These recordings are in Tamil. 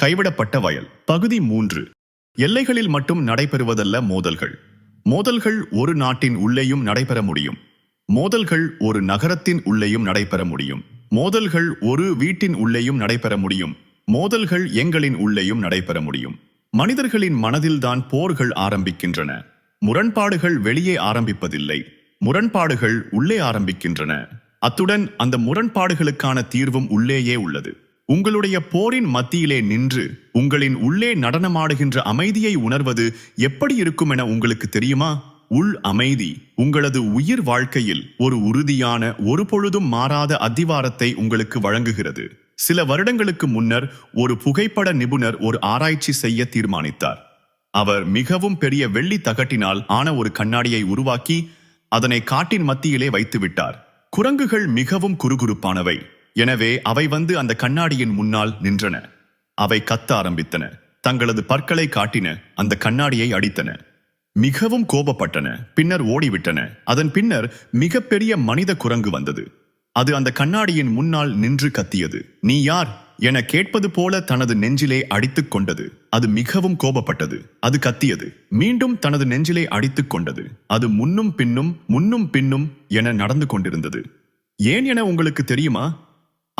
கைவிடப்பட்ட வயல். பகுதி மூன்று. எல்லைகளில் மட்டும் நடைபெறுவதல்ல மோதல்கள். மோதல்கள் ஒரு நாட்டின் உள்ளேயும் நடைபெற முடியும். மோதல்கள் ஒரு நகரத்தின் உள்ளேயும் நடைபெற முடியும். மோதல்கள் ஒரு வீட்டின் உள்ளேயும் நடைபெற முடியும். மோதல்கள் எங்களின் உள்ளேயும் நடைபெற முடியும். மனிதர்களின் மனதில்தான் போர்கள் ஆரம்பிக்கின்றன. முரண்பாடுகள் வெளியே ஆரம்பிப்பதில்லை. முரண்பாடுகள் உள்ளே ஆரம்பிக்கின்றன. அத்துடன் அந்த முரண்பாடுகளுக்கான தீர்வும் உள்ளேயே உள்ளது. உங்களுடைய போரின் மத்தியிலே நின்று உங்களின் உள்ளே நடனமாடுகின்ற அமைதியை உணர்வது எப்படி இருக்கும் என உங்களுக்கு தெரியுமா? உள் அமைதி உங்களது உயிர் வாழ்க்கையில் ஒரு உறுதியான ஒரு பொழுதும் மாறாத அத்திவாரத்தை உங்களுக்கு வழங்குகிறது. சில வருடங்களுக்கு முன்னர் ஒரு புகைப்பட நிபுணர் ஒரு ஆராய்ச்சி செய்ய தீர்மானித்தார். அவர் மிகவும் பெரிய வெள்ளி தகட்டினால் ஆன ஒரு கண்ணாடியை உருவாக்கி அதனை காட்டின் மத்தியிலே வைத்துவிட்டார். குரங்குகள் மிகவும் குறுகுறுப்பானவை. எனவே அவை வந்து அந்த கண்ணாடியின் முன்னால் நின்றன. அவை கத்த ஆரம்பித்தன. தங்களது பற்களை காட்டின அந்த கண்ணாடியை அடித்தன. மிகவும் கோபப்பட்டன. பின்னர் ஓடிவிட்டன. அதன் பின்னர் மிகப்பெரிய மனித குரங்கு வந்தது. அது அந்த கண்ணாடியின் முன்னால் நின்று கத்தியது. நீ யார்? என கேட்பது போல தனது நெஞ்சிலே அடித்துக் கொண்டது. அது மிகவும் கோபப்பட்டது. அது கத்தியது. மீண்டும் தனது நெஞ்சிலே அடித்துக் கொண்டது. அது முன்னும் பின்னும் முன்னும் பின்னும் என நடந்து கொண்டிருந்தது. ஏன் என உங்களுக்கு தெரியுமா?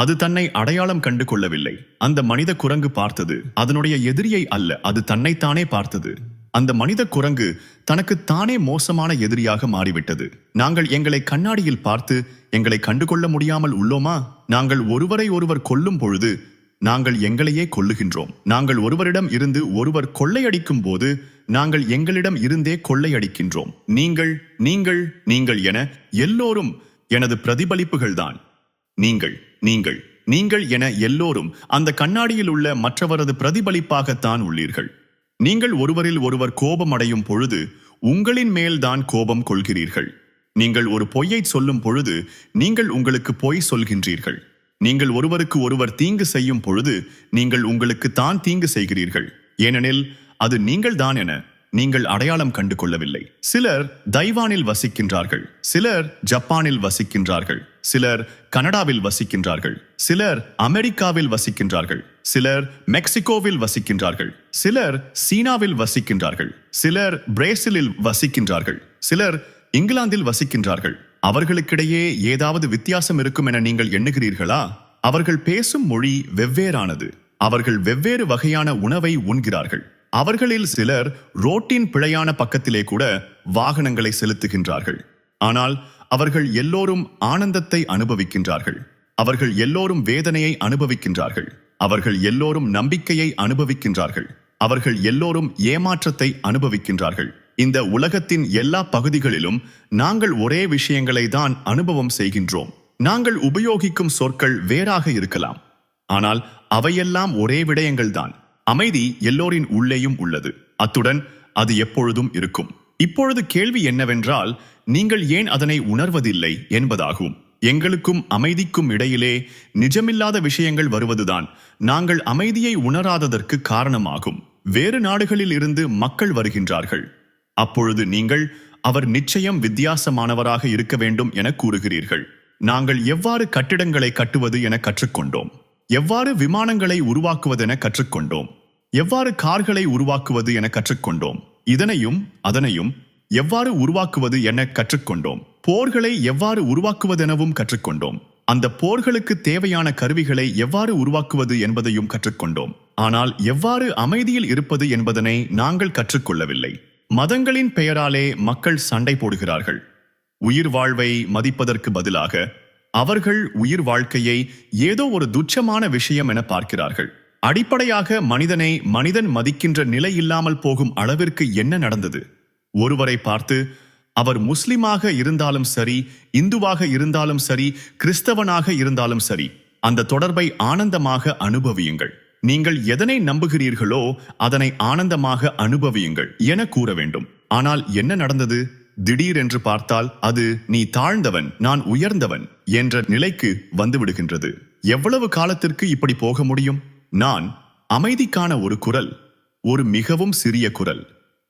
அது தன்னை அடையாளம் கண்டு கொள்ளவில்லை. அந்த மனித குரங்கு பார்த்தது. அதனுடைய எதிரியை அல்ல அது தன்னைத்தானே பார்த்தது. அந்த மனித குரங்கு தனக்கு தானே மோசமான எதிரியாக மாறிவிட்டது. நாங்கள் எங்களை கண்ணாடியில் பார்த்து எங்களை கண்டுகொள்ள முடியாமல் உள்ளோமா? நாங்கள் ஒருவரை ஒருவர் கொல்லும் பொழுது நாங்கள் எங்களையே கொல்லுகின்றோம். நாங்கள் ஒருவரிடம் இருந்து ஒருவர் கொள்ளையடிக்கும் போது நாங்கள் எங்களிடம் இருந்தே கொள்ளையடிக்கின்றோம். நீங்கள் நீங்கள் நீங்கள் என எல்லோரும் எனது பிரதிபலிப்புகள்தான். நீங்கள். நீங்கள் நீங்கள் என எல்லோரும் அந்த கண்ணாடியில் உள்ள மற்றவரது பிரதிபலிப்பாகத்தான் உள்ளீர்கள். நீங்கள் ஒருவரில் ஒருவர் கோபம் அடையும் பொழுது உங்களின் மேல்தான் கோபம் கொள்கிறீர்கள். நீங்கள் ஒரு பொய்யை சொல்லும் பொழுது நீங்கள் உங்களுக்கு பொய் சொல்கின்றீர்கள். நீங்கள் ஒருவருக்கு ஒருவர் தீங்கு செய்யும் பொழுது நீங்கள் உங்களுக்கு தான் தீங்கு செய்கிறீர்கள். ஏனெனில் அது நீங்கள் தான் என நீங்கள் அடையாளம் கண்டு கொள்ளவில்லை சிலர் தைவானில் வசிக்கின்றார்கள். சிலர் ஜப்பானில் வசிக்கின்றார்கள். சிலர் கனடாவில் வசிக்கின்றார்கள். சிலர் அமெரிக்காவில் வசிக்கின்றார்கள். சிலர் மெக்சிகோவில் வசிக்கின்றார்கள். சிலர் சீனாவில் வசிக்கின்றார்கள். சிலர் பிரேசிலில் வசிக்கின்றார்கள். சிலர் இங்கிலாந்தில் வசிக்கின்றார்கள். அவர்களுக்கிடையே ஏதாவது வித்தியாசம் இருக்கும் என நீங்கள் எண்ணுகிறீர்களா? அவர்கள் பேசும் மொழி வெவ்வேறானது. அவர்கள் வெவ்வேறு வகையான உணவை உண்கிறார்கள். அவர்களில் சிலர் ரோட்டின் பிழையான பக்கத்திலே கூட வாகனங்களை செலுத்துகின்றார்கள். ஆனால் அவர்கள் எல்லோரும் ஆனந்தத்தை அனுபவிக்கின்றார்கள். அவர்கள் எல்லோரும் வேதனையை அனுபவிக்கின்றார்கள். அவர்கள் எல்லோரும் நம்பிக்கையை அனுபவிக்கின்றார்கள். அவர்கள் எல்லோரும் ஏமாற்றத்தை அனுபவிக்கின்றார்கள். இந்த உலகத்தின் எல்லா பகுதிகளிலும் நாங்கள் ஒரே விஷயங்களை தான் அனுபவம் செய்கின்றோம். நாங்கள் உபயோகிக்கும் சொற்கள் வேறாக இருக்கலாம். ஆனால் அவையெல்லாம் ஒரே விடயங்கள்தான். அமைதி எல்லோரின் உள்ளேயும் உள்ளது. அத்துடன் அது எப்பொழுதும் இருக்கும். இப்பொழுது கேள்வி என்னவென்றால் நீங்கள் ஏன் அதனை உணர்வதில்லை என்பதாகும். எங்களுக்கும் அமைதிக்கும் இடையிலே நிஜமில்லாத விஷயங்கள் வருவதுதான். நாங்கள் அமைதியை உணராததற்கு காரணமாகும். வேறு நாடுகளில் இருந்து மக்கள் வருகின்றார்கள். அப்பொழுது நீங்கள் அவர் நிச்சயம் வித்தியாசமானவராக இருக்க வேண்டும் என கூறுகிறீர்கள். நாங்கள் எவ்வாறு கட்டிடங்களை கட்டுவது என கற்றுக்கொண்டோம். எவ்வாறு விமானங்களை உருவாக்குவதென கற்றுக்கொண்டோம். எவ்வாறு கார்களை உருவாக்குவது என கற்றுக்கொண்டோம். இதனையும் அதனையும் எவ்வாறு உருவாக்குவது என கற்றுக்கொண்டோம். போர்களை எவ்வாறு உருவாக்குவதெனவும் கற்றுக்கொண்டோம். அந்த போர்களுக்கு தேவையான கருவிகளை எவ்வாறு உருவாக்குவது என்பதையும் கற்றுக்கொண்டோம். ஆனால் எவ்வாறு அமைதியில் இருப்பது என்பதனை நாங்கள் கற்றுக்கொள்ளவில்லை. மதங்களின் பெயராலே மக்கள் சண்டை போடுகிறார்கள். உயிர் வாழ்வை மதிப்பதற்கு பதிலாக அவர்கள் உயிர் வாழ்க்கையை ஏதோ ஒரு துச்சமான விஷயம் என பார்க்கிறார்கள். அடிப்படையாக மனிதனை மனிதன் மதிக்கின்ற நிலை இல்லாமல் போகும் அளவிற்கு என்ன நடந்தது? ஒருவரை பார்த்து அவர் முஸ்லிமாக இருந்தாலும் சரி இந்துவாக இருந்தாலும் சரி கிறிஸ்தவனாக இருந்தாலும் சரி அந்த தொடர்பை ஆனந்தமாக அனுபவியுங்கள். நீங்கள் எதனை நம்புகிறீர்களோ அதனை ஆனந்தமாக அனுபவியுங்கள் என கூற வேண்டும். ஆனால் என்ன நடந்தது? திடீரென்று பார்த்தால் அது நீ தாழ்ந்தவன் நான் உயர்ந்தவன் என்ற நிலைக்கு வந்துவிடுகின்றது எவ்வளவு காலத்திற்கு இப்படி போக முடியும்? நான் அமைதிக்கான ஒரு குரல் ஒரு மிகவும் சிறிய குரல்.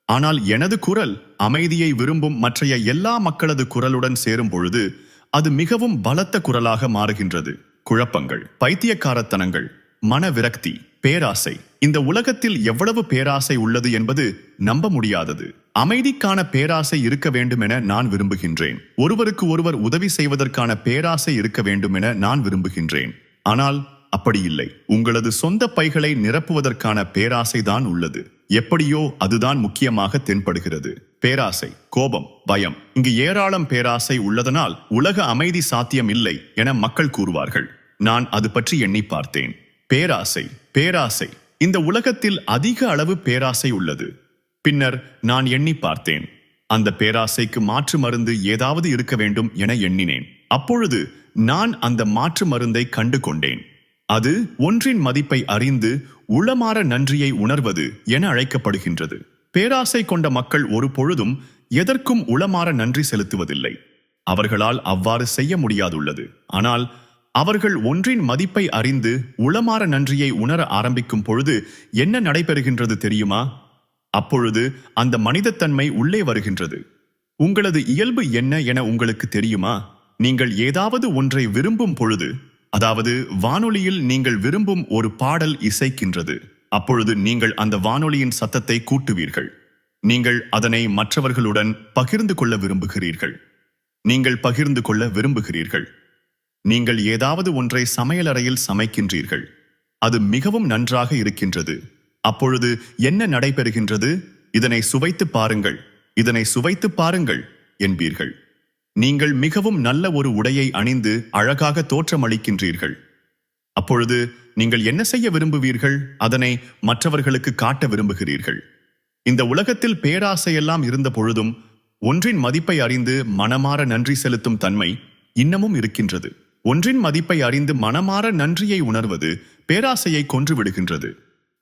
ஆனால் எனது குரல் அமைதியை விரும்பும் மற்றைய எல்லா மக்களது குரலுடன் சேரும் பொழுது அது மிகவும் பலத்த குரலாக மாறுகின்றது. குழப்பங்கள் பைத்தியக்காரத்தனங்கள் மன விரக்தி பேராசை. இந்த உலகத்தில் எவ்வளவு பேராசை உள்ளது என்பது நம்ப முடியாதது. அமைதிக்கான பேராசை இருக்க வேண்டும் என நான் விரும்புகின்றேன். ஒருவருக்கு ஒருவர் உதவி செய்வதற்கான பேராசை இருக்க வேண்டும் என நான் விரும்புகின்றேன். ஆனால் அப்படி இல்லை. உங்களது சொந்த பைகளை நிரப்புவதற்கான பேராசைதான் உள்ளது. எப்படியோ அதுதான் முக்கியமாக தென்படுகிறது. பேராசை கோபம் பயம். இங்கு ஏராளம் பேராசை உள்ளதனால் உலக அமைதி சாத்தியம் இல்லை என மக்கள் கூறுவார்கள். நான் அது பற்றி எண்ணி பார்த்தேன். பேராசை பேராசை. இந்த உலகத்தில் அதிக அளவு பேராசை உள்ளது. பின்னர் நான் எண்ணி பார்த்தேன். அந்த பேராசைக்கு மாற்று மருந்து ஏதாவது இருக்க வேண்டும் என எண்ணினேன். அப்பொழுது நான் அந்த மாற்று மருந்தை கண்டு கொண்டேன் அது ஒன்றின் மதிப்பை அறிந்து உளமாற நன்றியை உணர்வது என அழைக்கப்படுகின்றது. பேராசை கொண்ட மக்கள் ஒரு பொழுதும் எதற்கும் உளமாற நன்றி செலுத்துவதில்லை. அவர்களால் அவ்வாறு செய்ய முடியாதுள்ளது. ஆனால் அவர்கள் ஒன்றின் மதிப்பை அறிந்து உளமாற நன்றியை உணர ஆரம்பிக்கும் பொழுது என்ன நடைபெறுகின்றது தெரியுமா? அப்பொழுது அந்த மனிதத்தன்மை உள்ளே வருகின்றது. உங்களது இயல்பு என்ன என உங்களுக்கு தெரியுமா? நீங்கள் ஏதாவது ஒன்றை விரும்பும் பொழுது அதாவது வானொலியில் நீங்கள் விரும்பும் ஒரு பாடல் இசைக்கின்றது. அப்பொழுது நீங்கள் அந்த வானொலியின் சத்தத்தை கூட்டுவீர்கள். நீங்கள் அதனை மற்றவர்களுடன் பகிர்ந்து கொள்ள விரும்புகிறீர்கள். நீங்கள் பகிர்ந்து கொள்ள விரும்புகிறீர்கள். நீங்கள் ஏதாவது ஒன்றை சமையலறையில் சமைக்கின்றீர்கள். அது மிகவும் நன்றாக இருக்கின்றது. அப்பொழுது என்ன நடைபெறுகின்றது? இதனை சுவைத்து பாருங்கள். இதனை சுவைத்து பாருங்கள் என்பீர்கள். நீங்கள் மிகவும் நல்ல ஒரு உடையை அணிந்து அழகாக தோற்றமளிக்கின்றீர்கள். அப்பொழுது நீங்கள் என்ன செய்ய விரும்புவீர்கள்? அதனை மற்றவர்களுக்கு காட்ட விரும்புகிறீர்கள். இந்த உலகத்தில் பேராசையெல்லாம் இருந்த பொழுதும் ஒன்றின் மதிப்பை அறிந்து மனமாற நன்றி செலுத்தும் தன்மை இன்னமும் இருக்கின்றது. ஒன்றின் மதிப்பை அறிந்து மனமாற நன்றியை உணர்வது பேராசையை கொன்று விடுகின்றது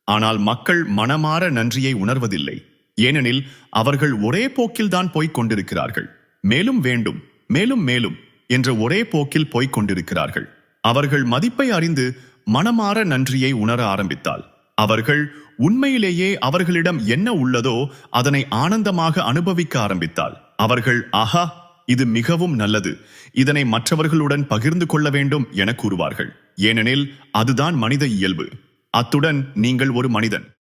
ஆனால் மக்கள் மனமாற நன்றியை உணர்வதில்லை. ஏனெனில் அவர்கள் ஒரே போக்கில்தான் போய்க் கொண்டிருக்கிறார்கள். மேலும் வேண்டும் மேலும் மேலும் என்ற ஒரே போக்கில் போய்க் கொண்டிருக்கிறார்கள். அவர்கள் மதிப்பை அறிந்து மனமாற நன்றியை உணர ஆரம்பித்தால் அவர்கள் உண்மையிலேயே அவர்களிடம் என்ன உள்ளதோ அதனை ஆனந்தமாக அனுபவிக்க ஆரம்பித்தால் அவர்கள் ஆஹா இது மிகவும் நல்லது. இதனை மற்றவர்களுடன் பகிர்ந்து கொள்ள வேண்டும் என கூறுவார்கள். ஏனெனில் அதுதான் மனித இயல்பு. அத்துடன் நீங்கள் ஒரு மனிதன்.